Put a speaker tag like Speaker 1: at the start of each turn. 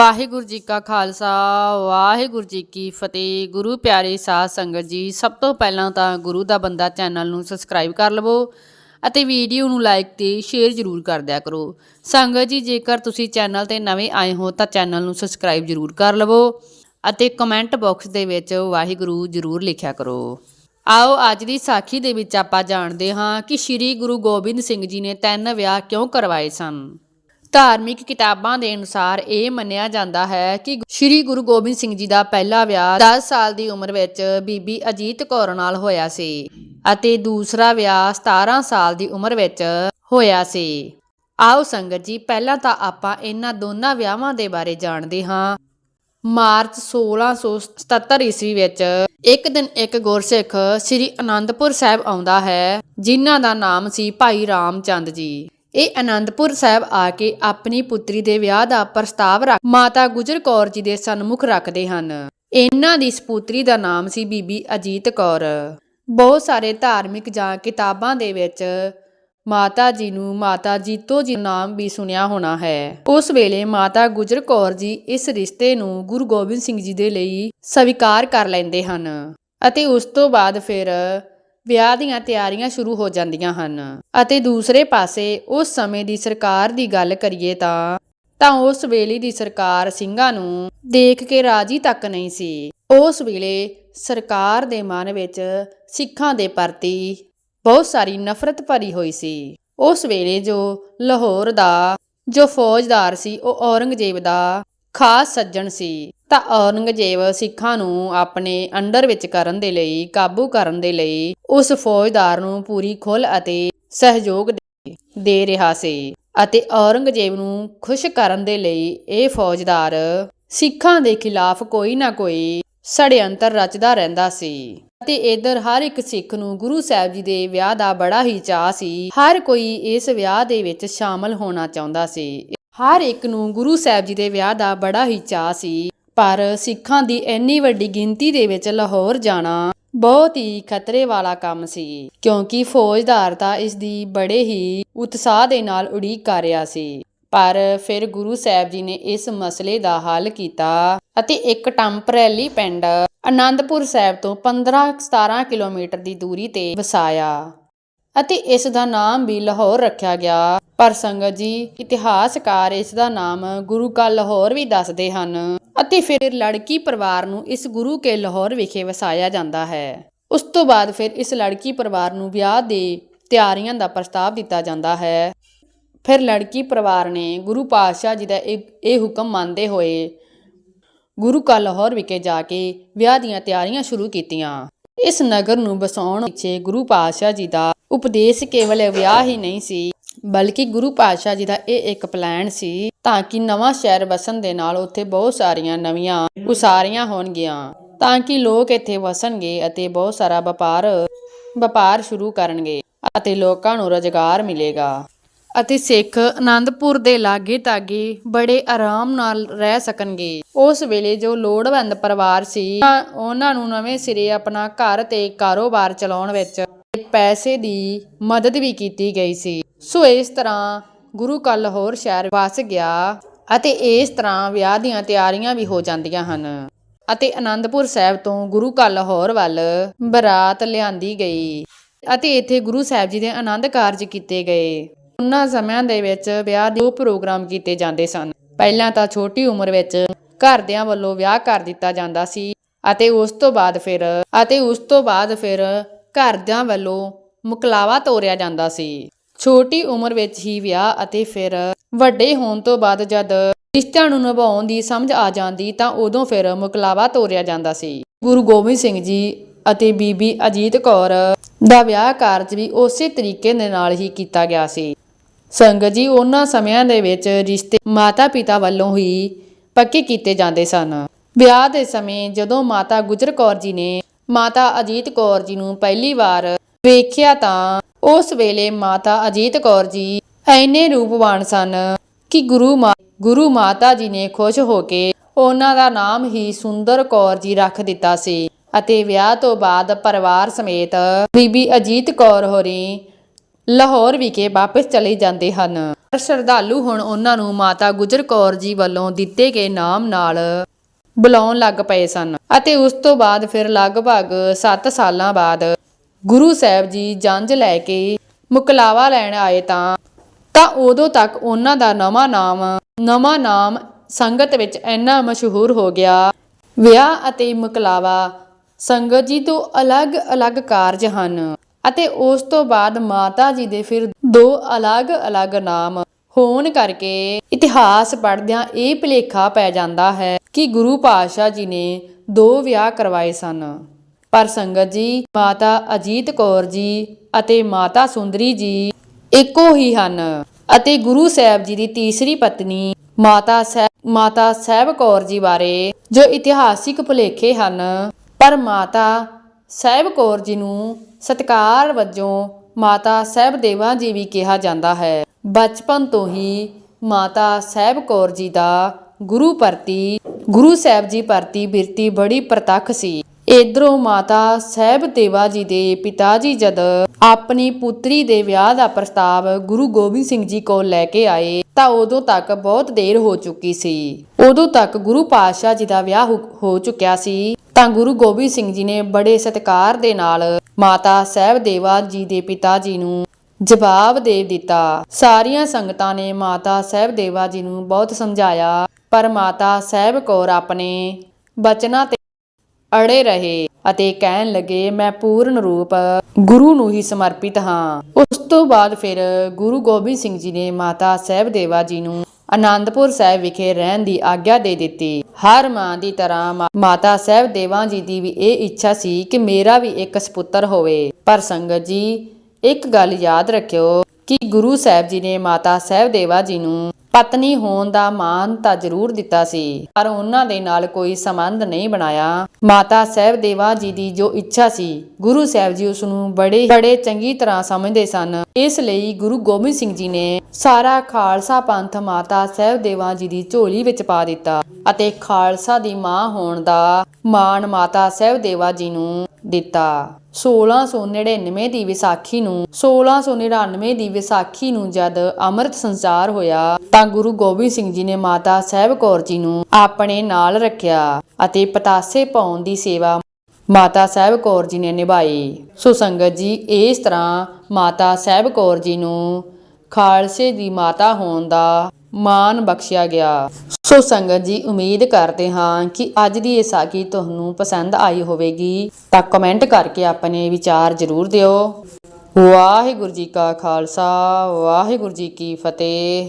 Speaker 1: ਵਾਹਿਗੁਰੂ ਜੀ ਕਾ ਖਾਲਸਾ, ਵਾਹਿਗੁਰੂ ਜੀ ਕੀ ਫਤਿਹ। ਗੁਰੂ ਪਿਆਰੇ ਸਾਧ ਸੰਗਤ ਜੀ, ਸਭ ਤੋਂ ਪਹਿਲਾਂ ਤਾਂ ਗੁਰੂ ਦਾ ਬੰਦਾ ਚੈਨਲ ਨੂੰ ਸਬਸਕ੍ਰਾਈਬ ਕਰ ਲਵੋ ਅਤੇ ਵੀਡੀਓ ਨੂੰ ਲਾਈਕ ਤੇ ਸ਼ੇਅਰ ਜ਼ਰੂਰ ਕਰ ਦਿਆ ਕਰੋ। ਸੰਗਤ ਜੀ, ਜੇਕਰ ਤੁਸੀਂ ਚੈਨਲ ਤੇ ਨਵੇਂ ਆਏ ਹੋ ਤਾਂ ਚੈਨਲ ਨੂੰ ਸਬਸਕ੍ਰਾਈਬ ਜ਼ਰੂਰ ਕਰ ਲਵੋ ਅਤੇ ਕਮੈਂਟ ਬਾਕਸ ਦੇ ਵਿੱਚ ਵਾਹਿਗੁਰੂ ਜ਼ਰੂਰ ਲਿਖਿਆ ਕਰੋ। ਆਓ, ਅੱਜ ਦੀ ਸਾਖੀ ਦੇ ਵਿੱਚ ਆਪਾਂ ਜਾਣਦੇ ਹਾਂ ਕਿ ਸ੍ਰੀ ਗੁਰੂ ਗੋਬਿੰਦ ਸਿੰਘ ਜੀ ਨੇ ਤਿੰਨ ਵਿਆਹ ਕਿਉਂ ਕਰਵਾਏ ਸਨ? ਧਾਰਮਿਕ ਕਿਤਾਬਾਂ ਦੇ ਅਨੁਸਾਰ ਇਹ ਮੰਨਿਆ ਜਾਂਦਾ ਹੈ ਕਿ ਸ੍ਰੀ ਗੁਰੂ ਗੋਬਿੰਦ ਸਿੰਘ ਜੀ ਦਾ ਪਹਿਲਾ ਵਿਆਹ 10 ਸਾਲ ਦੀ ਉਮਰ ਵਿੱਚ ਬੀਬੀ ਅਜੀਤ ਕੌਰ ਨਾਲ ਹੋਇਆ ਸੀ ਅਤੇ ਦੂਸਰਾ ਵਿਆਹ 17 ਸਾਲ ਦੀ ਉਮਰ ਵਿੱਚ ਹੋਇਆ ਸੀ। ਆਓ ਸੰਗਤ ਜੀ, ਪਹਿਲਾਂ ਤਾਂ ਆਪਾਂ ਇਹਨਾਂ ਦੋਨਾਂ ਵਿਆਹਾਂ ਦੇ ਬਾਰੇ ਜਾਣਦੇ ਹਾਂ। ਮਾਰਚ 1677 ਈਸਵੀ ਵਿੱਚ ਇੱਕ ਦਿਨ ਇੱਕ ਗੁਰਸਿੱਖ ਸ੍ਰੀ ਅਨੰਦਪੁਰ ਸਾਹਿਬ ਆਉਂਦਾ ਹੈ, ਜਿਨ੍ਹਾਂ ਦਾ ਨਾਮ ਸੀ ਭਾਈ ਰਾਮਚੰਦ ਜੀ। ਇਹ ਅਨੰਦਪੁਰ ਸਾਹਿਬ ਆ ਕੇ ਆਪਣੀ ਪੁੱਤਰੀ ਦੇ ਵਿਆਹ ਦਾ ਪ੍ਰਸਤਾਵ ਰੱਖ ਮਾਤਾ ਗੁਜਰ ਕੌਰ ਜੀ ਦੇ ਸਨਮੁਖ ਰੱਖਦੇ ਹਨ। ਇਹਨਾਂ ਦੀ ਸਪੁੱਤਰੀ ਦਾ ਨਾਮ ਸੀ ਬੀਬੀ ਅਜੀਤ ਕੌਰ। ਬਹੁਤ ਸਾਰੇ ਧਾਰਮਿਕ ਜਾਂ ਕਿਤਾਬਾਂ ਦੇ ਵਿੱਚ ਮਾਤਾ ਜੀ ਨੂੰ ਮਾਤਾ ਜੀਤੋ ਜੀ ਨਾਮ ਵੀ ਸੁਣਿਆ ਹੋਣਾ ਹੈ। ਉਸ ਵੇਲੇ ਮਾਤਾ ਗੁਜਰ ਕੌਰ ਜੀ ਇਸ ਰਿਸ਼ਤੇ ਨੂੰ ਗੁਰੂ ਗੋਬਿੰਦ ਸਿੰਘ ਜੀ ਦੇ ਲਈ ਸਵੀਕਾਰ ਕਰ ਲੈਂਦੇ ਹਨ ਅਤੇ ਉਸ ਤੋਂ ਬਾਅਦ ਫਿਰ ਵਿਆਹ ਦੀਆਂ ਤਿਆਰੀਆਂ ਸ਼ੁਰੂ ਹੋ ਜਾਂਦੀਆਂ ਹਨ ਅਤੇ ਦੂਸਰੇ ਪਾਸੇ ਉਸ ਸਮੇਂ ਦੀ ਸਰਕਾਰ ਦੀ ਗੱਲ ਕਰੀਏ ਤਾਂ ਤਾਂ ਉਸ ਵੇਲੇ ਦੀ ਸਰਕਾਰ ਸਿੰਘਾਂ ਨੂੰ ਦੇਖ ਕੇ ਰਾਜੀ ਤੱਕ ਨਹੀਂ ਸੀ। ਉਸ ਵੇਲੇ ਸਰਕਾਰ ਦੇ ਮਨ ਵਿੱਚ ਸਿੱਖਾਂ ਦੇ ਪ੍ਰਤੀ ਬਹੁਤ ਸਾਰੀ ਨਫ਼ਰਤ ਭਰੀ ਹੋਈ ਸੀ। ਉਸ ਵੇਲੇ ਜੋ ਲਾਹੌਰ ਦਾ, ਜੋ ਫੌਜਦਾਰ ਸੀ, ਉਹ ਔਰੰਗਜ਼ੇਬ ਦਾ ਖਾਸ ਸੱਜਣ ਸੀ, ਤਾਂ ਔਰੰਗਜ਼ੇਬ ਸਿੱਖਾਂ ਨੂੰ ਆਪਣੇ ਅੰਡਰ ਵਿੱਚ ਕਰਨ ਦੇ ਲਈ, ਕਾਬੂ ਕਰਨ ਦੇ ਲਈ ਉਸ ਫੌਜਦਾਰ ਨੂੰ ਪੂਰੀ ਖੁੱਲ ਅਤੇ ਸਹਿਯੋਗ ਦੇ- ਰਿਹਾ ਸੀ ਅਤੇ ਔਰੰਗਜ਼ੇਬ ਨੂੰ ਖੁਸ਼ ਕਰਨ ਦੇ ਲਈ ਇਹ ਫੌਜਦਾਰ ਸਿੱਖਾਂ ਦੇ ਖਿਲਾਫ ਕੋਈ ਨਾ ਕੋਈ ષਡਯੰਤਰ ਰਚਦਾ ਰਹਿੰਦਾ ਸੀ ਅਤੇ ਇਧਰ ਹਰ ਇੱਕ ਸਿੱਖ ਨੂੰ ਗੁਰੂ ਸਾਹਿਬ ਜੀ ਦੇ ਵਿਆਹ ਦਾ ਬੜਾ ਹੀ ਚਾਅ ਸੀ। ਹਰ ਕੋਈ ਇਸ ਵਿਆਹ ਦੇ ਵਿੱਚ ਸ਼ਾਮਲ ਹੋਣਾ ਚਾਹੁੰਦਾ ਸੀ। ਹਰ ਇੱਕ ਨੂੰ ਗੁਰੂ ਸਾਹਿਬ ਜੀ ਦੇ ਵਿਆਹ ਦਾ ਬੜਾ ਹੀ ਚਾਅ ਸੀ। ਪਰ ਸਿੱਖਾਂ ਦੀ ਇੰਨੀ ਵੱਡੀ ਗਿਣਤੀ ਦੇ ਵਿੱਚ ਲਾਹੌਰ ਜਾਣਾ ਬਹੁਤ ਹੀ ਖਤਰੇ ਵਾਲਾ ਕੰਮ ਸੀ, ਕਿਉਂਕਿ ਫੌਜਦਾਰ ਤਾਂ ਇਸ ਦੀ ਬੜੇ ਹੀ ਉਤਸ਼ਾਹ ਦੇ ਨਾਲ ਉਡੀਕ ਕਰ ਰਿਹਾ ਸੀ। ਪਰ ਫਿਰ ਗੁਰੂ ਸਾਹਿਬ ਜੀ ਨੇ ਇਸ ਮਸਲੇ ਦਾ ਹੱਲ ਕੀਤਾ ਅਤੇ ਇੱਕ ਟੈਂਪਰੇਰੀ ਪਿੰਡ ਅਨੰਦਪੁਰ ਸਾਹਿਬ ਤੋਂ 15-17 ਕਿਲੋਮੀਟਰ ਦੀ ਦੂਰੀ ਤੇ ਵਸਾਇਆ। ਅਤੇ ਇਸ ਦਾ ਨਾਮ ਵੀ ਲਾਹੌਰ ਰੱਖਿਆ ਗਿਆ। ਪਰ ਸੰਗਤ ਜੀ, ਇਤਿਹਾਸਕਾਰ ਇਸ ਦਾ ਨਾਮ ਗੁਰੂ ਕਾ ਲਾਹੌਰ ਵੀ ਦੱਸਦੇ ਹਨ। ਅਤੇ ਫਿਰ ਲੜਕੀ ਪਰਿਵਾਰ ਨੂੰ ਇਸ ਗੁਰੂ ਕੇ ਲਾਹੌਰ ਵਿਖੇ ਵਸਾਇਆ ਜਾਂਦਾ ਹੈ। ਉਸ ਤੋਂ ਬਾਅਦ ਫਿਰ ਇਸ ਲੜਕੀ ਪਰਿਵਾਰ ਨੂੰ ਵਿਆਹ ਦੇ ਤਿਆਰੀਆਂ ਦਾ ਪ੍ਰਸਤਾਵ ਦਿੱਤਾ ਜਾਂਦਾ ਹੈ। ਫਿਰ ਲੜਕੀ ਪਰਿਵਾਰ ਨੇ ਗੁਰੂ ਪਾਤਸ਼ਾਹ ਜੀ ਦਾ ਇਹ ਹੁਕਮ ਮੰਨਦੇ ਹੋਏ ਗੁਰੂ ਕਾ ਲਾਹੌਰ ਵਿਖੇ ਜਾ ਕੇ ਵਿਆਹ ਦੀਆਂ ਤਿਆਰੀਆਂ ਸ਼ੁਰੂ ਕੀਤੀਆਂ। ਇਸ ਨਗਰ ਨੂੰ ਵਸਾਉਣ ਪਿੱਛੇ ਗੁਰੂ ਪਾਤਸ਼ਾਹ ਜੀ ਦਾ ਉਪਦੇਸ਼ ਕੇਵਲ ਵਿਆਹ ਹੀ ਨਹੀਂ ਸੀ, ਬਲਕਿ ਗੁਰੂ ਪਾਤਸ਼ਾਹ ਜੀ ਦਾ ਇਹ ਇੱਕ ਪਲਾਨ ਸੀ ਤਾਂ ਕਿ ਨਵਾਂ ਸ਼ਹਿਰ ਵਸਣ ਦੇ ਨਾਲ ਉੱਥੇ ਬਹੁਤ ਸਾਰੀਆਂ ਨਵੀਆਂ ਉਸਾਰੀਆਂ ਹੋਣਗੀਆਂ, ਤਾਂ ਕਿ ਲੋਕ ਇੱਥੇ ਵਸਣਗੇ ਅਤੇ ਬਹੁਤ ਸਾਰਾ ਵਪਾਰ ਵਪਾਰ ਸ਼ੁਰੂ ਕਰਨਗੇ ਅਤੇ ਲੋਕਾਂ ਨੂੰ ਰੁਜ਼ਗਾਰ ਮਿਲੇਗਾ। ਅਤੇ ਸਿੱਖ ਆਨੰਦਪੁਰ ਦੇ ਲਾਗੇ ਤਾਗੇ ਬੜੇ ਆਰਾਮ ਨਾਲ ਰਹਿ ਸਕਣਗੇ। ਉਸ ਵੇਲੇ ਜੋ ਲੋੜਵੰਦ ਪਰਿਵਾਰ ਸੀ, ਤਾਂ ਉਹਨਾਂ ਨੂੰ ਨਵੇਂ ਸਿਰੇ ਆਪਣਾ ਘਰ ਤੇ ਕਾਰੋਬਾਰ ਚਲਾਉਣ ਵਿੱਚ ਪੈਸੇ ਦੀ ਮਦਦ ਵੀ ਕੀਤੀ ਗਈ ਸੀ। ਸੋ ਇਸ ਤਰ੍ਹਾਂ ਗੁਰੂ ਕਾ ਲਾਹੌਰ ਸ਼ਹਿਰ ਵਸ ਗਿਆ ਅਤੇ ਇਸ ਤਰ੍ਹਾਂ ਵਿਆਹ ਦੀਆਂ ਤਿਆਰੀਆਂ ਵੀ ਹੋ ਜਾਂਦੀਆਂ ਹਨ। ਅਤੇ ਆਨੰਦਪੁਰ ਸਾਹਿਬ ਤੋਂ ਗੁਰੂ ਕਾ ਲਾਹੌਰ ਵੱਲ ਬਰਾਤ ਲਿਆਂਦੀ ਗਈ ਅਤੇ ਇੱਥੇ ਗੁਰੂ ਸਾਹਿਬ ਜੀ ਦੇ ਆਨੰਦ ਕਾਰਜ ਕੀਤੇ ਗਏ। ਉਹਨਾਂ ਸਮਿਆਂ ਦੇ ਵਿੱਚ ਵਿਆਹ ਦੇ ਪ੍ਰੋਗਰਾਮ ਕੀਤੇ ਜਾਂਦੇ ਸਨ। ਪਹਿਲਾਂ ਤਾਂ ਛੋਟੀ ਉਮਰ ਵਿੱਚ ਘਰਦਿਆਂ ਵੱਲੋਂ ਵਿਆਹ ਕਰ ਦਿੱਤਾ ਜਾਂਦਾ ਸੀ ਅਤੇ ਉਸ ਤੋਂ ਬਾਅਦ ਫਿਰ ਅਤੇ ਉਸ ਤੋਂ ਬਾਅਦ ਫਿਰ ਘਰਦਿਆਂ ਵੱਲੋਂ ਮੁਕਲਾਵਾ ਤੋਰਿਆ ਜਾਂਦਾ ਸੀ। ਛੋਟੀ ਉਮਰ ਵਿੱਚ ਹੀ ਵਿਆਹ ਅਤੇ ਫਿਰ ਵੱਡੇ ਹੋਣ ਤੋਂ ਬਾਅਦ ਜਦ ਰਿਸ਼ਤਿਆਂ ਨੂੰ ਨਿਭਾਉਣ ਦੀ ਸਮਝ ਆ ਜਾਂਦੀ ਤਾਂ ਉਦੋਂ ਫਿਰ ਮੁਕਲਾਵਾ ਤੋਰਿਆ ਜਾਂਦਾ ਸੀ। ਗੁਰੂ ਗੋਬਿੰਦ ਸਿੰਘ ਜੀ ਅਤੇ ਬੀਬੀ ਅਜੀਤ ਕੌਰ ਦਾ ਵਿਆਹ ਕਾਰਜ ਵੀ ਉਸੇ ਤਰੀਕੇ ਦੇ ਨਾਲ ਹੀ ਕੀਤਾ ਗਿਆ ਸੀ। ਸੰਗਤ ਜੀ, ਉਹਨਾਂ ਸਮਿਆਂ ਦੇ ਵਿੱਚ ਰਿਸ਼ਤੇ ਮਾਤਾ ਪਿਤਾ ਵੱਲੋਂ ਹੀ ਪੱਕੇ ਕੀਤੇ ਜਾਂਦੇ ਸਨ। ਵਿਆਹ ਦੇ ਸਮੇਂ ਜਦੋਂ ਮਾਤਾ ਗੁਜਰ ਕੌਰ ਜੀ ਨੇ ਮਾਤਾ ਅਜੀਤ ਕੌਰ ਜੀ ਨੂੰ ਪਹਿਲੀ ਵਾਰ ਵੇਖਿਆ ਤਾਂ ਉਸ ਵੇਲੇ ਮਾਤਾ ਅਜੀਤ ਕੌਰ ਜੀ ਐਨੇ ਰੂਪਵਾਨ ਸਨ ਕਿ ਗੁਰੂ ਗੁਰੂ ਮਾਤਾ ਜੀ ਨੇ ਖੁਸ਼ ਹੋ ਕੇ ਉਹਨਾਂ ਦਾ ਨਾਮ ਹੀ ਸੁੰਦਰ ਕੌਰ ਜੀ ਰੱਖ ਦਿੱਤਾ ਸੀ ਅਤੇ ਵਿਆਹ ਤੋਂ ਬਾਅਦ ਪਰਿਵਾਰ ਸਮੇਤ ਬੀਬੀ ਅਜੀਤ ਕੌਰ ਹੋਰੀ ਲਾਹੌਰ ਵਿਖੇ ਵਾਪਸ ਚਲੇ ਜਾਂਦੇ ਹਨ। ਪਰ ਸ਼ਰਧਾਲੂ ਹੁਣ ਉਹਨਾਂ ਨੂੰ ਮਾਤਾ ਗੁਜਰ ਕੌਰ ਜੀ ਵੱਲੋਂ ਦਿੱਤੇ ਗਏ ਨਾਮ ਨਾਲ ਬੁਲਾਉਣ ਲੱਗ ਪਏ ਸਨ ਅਤੇ ਉਸ ਤੋਂ ਬਾਅਦ ਫਿਰ ਲਗਭਗ 7 ਸਾਲਾਂ ਬਾਅਦ ਗੁਰੂ ਸਾਹਿਬ ਜੀ ਜੰਝ ਲੈ ਕੇ ਮੁਕਲਾਵਾ ਲੈਣ ਆਏ ਤਾਂ ਤਾਂ ਉਦੋਂ ਤੱਕ ਉਹਨਾਂ ਦਾ ਨਵਾਂ ਨਾਮ ਨਵਾਂ ਨਾਮ ਸੰਗਤ ਵਿੱਚ ਇੰਨਾ ਮਸ਼ਹੂਰ ਹੋ ਗਿਆ। ਵਿਆਹ ਅਤੇ ਮੁਕਲਾਵਾ ਸੰਗਤ ਜੀ ਤੋਂ ਅਲੱਗ-ਅਲੱਗ ਕਾਰਜ ਹਨ ਅਤੇ ਉਸ ਤੋਂ ਬਾਅਦ ਮਾਤਾ ਜੀ ਦੇ ਫਿਰ ਦੋ ਅਲੱਗ-ਅਲੱਗ ਨਾਮ ਹੋਣ ਕਰਕੇ ਇਤਿਹਾਸ ਪੜ੍ਹਦਿਆਂ ਇਹ ਭੁਲੇਖਾ ਪੈ ਜਾਂਦਾ ਹੈ ਕਿ ਗੁਰੂ ਪਾਤਸ਼ਾਹ ਜੀ ਨੇ ਦੋ ਵਿਆਹ ਕਰਵਾਏ ਸਨ। ਪਰ ਸੰਗਤ ਜੀ, ਮਾਤਾ ਅਜੀਤ ਕੌਰ ਜੀ ਅਤੇ ਮਾਤਾ ਸੁੰਦਰੀ ਜੀ ਇੱਕੋ ਹੀ ਹਨ ਅਤੇ ਗੁਰੂ ਸਾਹਿਬ ਜੀ ਦੀ ਤੀਸਰੀ ਪਤਨੀ ਮਾਤਾ ਸਾਹਿਬ ਮਾਤਾ ਸਾਹਿਬ ਕੌਰ ਜੀ ਬਾਰੇ ਜੋ ਇਤਿਹਾਸਿਕ ਭੁਲੇਖੇ ਹਨ, ਪਰ ਮਾਤਾ ਸਾਹਿਬ ਕੌਰ ਜੀ ਨੂੰ ਸਤਕਾਰ ਵਜੋਂ ਮਾਤਾ ਸਾਹਿਬ ਦੇਵਾ ਜੀ ਵੀ ਕਿਹਾ ਜਾਂਦਾ ਹੈ। ਬਚਪਨ ਤੋਂ ਹੀ ਮਾਤਾ ਸਾਹਿਬ ਕੌਰ ਜੀ ਦਾ ਗੁਰੂ ਪ੍ਰਤੀ ਗੁਰੂ ਸਾਹਿਬ ਜੀ ਪ੍ਰਤੀ ਬਿਰਤੀ ਬੜੀ ਪ੍ਰਤੱਖ ਸੀ। ਇਧਰੋਂ ਮਾਤਾ ਸਾਹਿਬ ਦੇਵਾ ਜੀ ਦੇ ਪਿਤਾ ਜੀ ਜਦ ਆਪਣੀ ਪੁੱਤਰੀ ਦੇ ਵਿਆਹ ਦਾ ਪ੍ਰਸਤਾਵ ਗੁਰੂ ਗੋਬਿੰਦ ਸਿੰਘ ਜੀ ਕੋਲ ਲੈ ਕੇ ਆਏ, ਤਾਂ ਉਦੋਂ ਤੱਕ ਬਹੁਤ ਦੇਰ ਹੋ ਚੁੱਕੀ ਸੀ। ਉਦੋਂ ਤੱਕ ਗੁਰੂ ਪਾਤਸ਼ਾਹ ਜੀ ਦਾ ਵਿਆਹ ਹੋ ਚੁੱਕਿਆ ਸੀ। ਤਾਂ ਗੁਰੂ ਗੋਬਿੰਦ ਸਿੰਘ ਜੀ ਨੇ ਬੜੇ ਸਤਿਕਾਰ ਦੇ ਨਾਲ ਮਾਤਾ ਸਾਹਿਬ ਜੀ ਦੇ ਪਿਤਾ ਜੀ ਨੂੰ ਜਵਾਬ ਦੇ ਦਿੱਤਾ। ਸਾਰੀਆਂ ਸੰਗਤਾਂ ਨੇ ਮਾਤਾ ਸਾਹਿਬ ਜੀ ਨੂੰ ਬਹੁਤ ਸਮਝਾਇਆ, ਪਰ ਮਾਤਾ ਸਾਹਿਬ ਕੌਰ ਆਪਣੇ ਬਚਨਾਂ ਤੇ ਅੜੇ ਰਹੇ ਅਤੇ ਕਹਿਣ ਲੱਗੇ, ਮੈਂ ਪੂਰਨ ਰੂਪ ਗੁਰੂ ਨੂੰ ਹੀ ਸਮਰਪਿਤ ਹਾਂ। ਉਸ ਤੋਂ ਬਾਅਦ ਫਿਰ ਗੁਰੂ ਗੋਬਿੰਦ ਸਿੰਘ ਜੀ ਨੇ ਮਾਤਾ ਸਾਹਿਬ ਦੇਵਾ ਜੀ ਨੂੰ ਆਨੰਦਪੁਰ ਸਾਹਿਬ ਵਿਖੇ ਰਹਿਣ ਦੀ ਆਗਿਆ ਦੇ ਦਿੱਤੀ। ਹਰ ਮਾਂ ਦੀ ਤਰ੍ਹਾਂ ਮਾਤਾ ਸਾਹਿਬ ਦੇਵਾ ਜੀ ਦੀ ਵੀ ਇਹ ਇੱਛਾ ਸੀ ਕਿ ਮੇਰਾ ਵੀ ਇੱਕ ਸਪੁੱਤਰ ਹੋਵੇ। ਪਰ ਸੰਗਤ ਜੀ, ਇੱਕ ਗੱਲ ਯਾਦ ਰੱਖਿਓ ਕਿ ਗੁਰੂ ਸਾਹਿਬ ਜੀ ਨੇ ਮਾਤਾ ਸਾਹਿਬ ਦੇਵਾ ਜੀ ਨੂੰ ਪਤਨੀ ਹੋਣ ਦਾ ਮਾਨ ਤਾਂ ਜ਼ਰੂਰ ਦਿੱਤਾ ਸੀ, ਪਰ ਉਹਨਾਂ ਦੇ ਨਾਲ ਕੋਈ ਸੰਬੰਧ ਨਹੀਂ ਬਣਾਇਆ। ਮਾਤਾ ਸਾਹਿਬ ਦੇਵਾ ਜੀ ਦੀ ਜੋ ਇੱਛਾ ਸੀ, ਗੁਰੂ ਸਾਹਿਬ ਜੀ ਉਸ ਨੂੰ ਬੜੇ ਬੜੇ ਚੰਗੀ ਤਰ੍ਹਾਂ ਸਮਝਦੇ ਸਨ। ਇਸ ਲਈ ਗੁਰੂ ਗੋਬਿੰਦ ਸਿੰਘ ਜੀ ਨੇ ਸਾਰਾ ਖਾਲਸਾ ਪੰਥ ਮਾਤਾ ਸਾਹਿਬਦੇਵਾ ਜੀ ਦੀ ਝੋਲੀ ਵਿੱਚ ਪਾ ਦਿੱਤਾ ਅਤੇ ਖਾਲਸਾ ਦੀ ਮਾਂ ਹੋਣ ਦਾ ਮਾਣ ਮਾਤਾ ਸਾਹਿਬਦੇਵਾ ਜੀ ਨੂੰ ਦਿੱਤਾ। 1699 ਦੀ ਵਿਸਾਖੀ ਨੂੰ 1699 ਦੀ ਵਿਸਾਖੀ ਨੂੰ ਜਦ ਅੰਮ੍ਰਿਤ ਸੰਚਾਰ ਹੋਇਆ, ਤਾਂ ਗੁਰੂ ਗੋਬਿੰਦ ਸਿੰਘ ਜੀ ਨੇ ਮਾਤਾ ਸਾਹਿਬ ਕੌਰ ਜੀ ਨੂੰ ਆਪਣੇ ਨਾਲ ਰੱਖਿਆ ਅਤੇ ਪਤਾਸੇ ਪਾਉਣ ਦੀ ਸੇਵਾ ਮਾਤਾ ਸਾਹਿਬ ਕੌਰ ਜੀ ਨੇ ਨਿਭਾਈ। ਸੋ ਸੰਗਤ ਜੀ, ਇਸ ਤਰ੍ਹਾਂ ਮਾਤਾ ਸਾਹਿਬ ਕੌਰ ਜੀ ਨੂੰ ਖਾਲਸੇ ਦੀ ਮਾਤਾ ਹੋਣ ਦਾ ਮਾਨ ਬਖਸ਼ਿਆ ਗਿਆ। ਸੋ ਸੰਗਤ ਜੀ, ਉਮੀਦ ਕਰਦੇ ਹਾਂ ਕਿ ਅੱਜ ਦੀ ਇਹ ਸਾਖੀ ਤੁਹਾਨੂੰ ਪਸੰਦ ਆਈ ਹੋਵੇਗੀ। ਤਾਂ ਕਮੈਂਟ ਕਰਕੇ ਆਪਣੇ ਵਿਚਾਰ ਜ਼ਰੂਰ ਦਿਓ। ਵਾਹਿਗੁਰੂ ਜੀ ਕਾ ਖਾਲਸਾ, ਵਾਹਿਗੁਰੂ ਜੀ ਕੀ ਫਤਿਹ।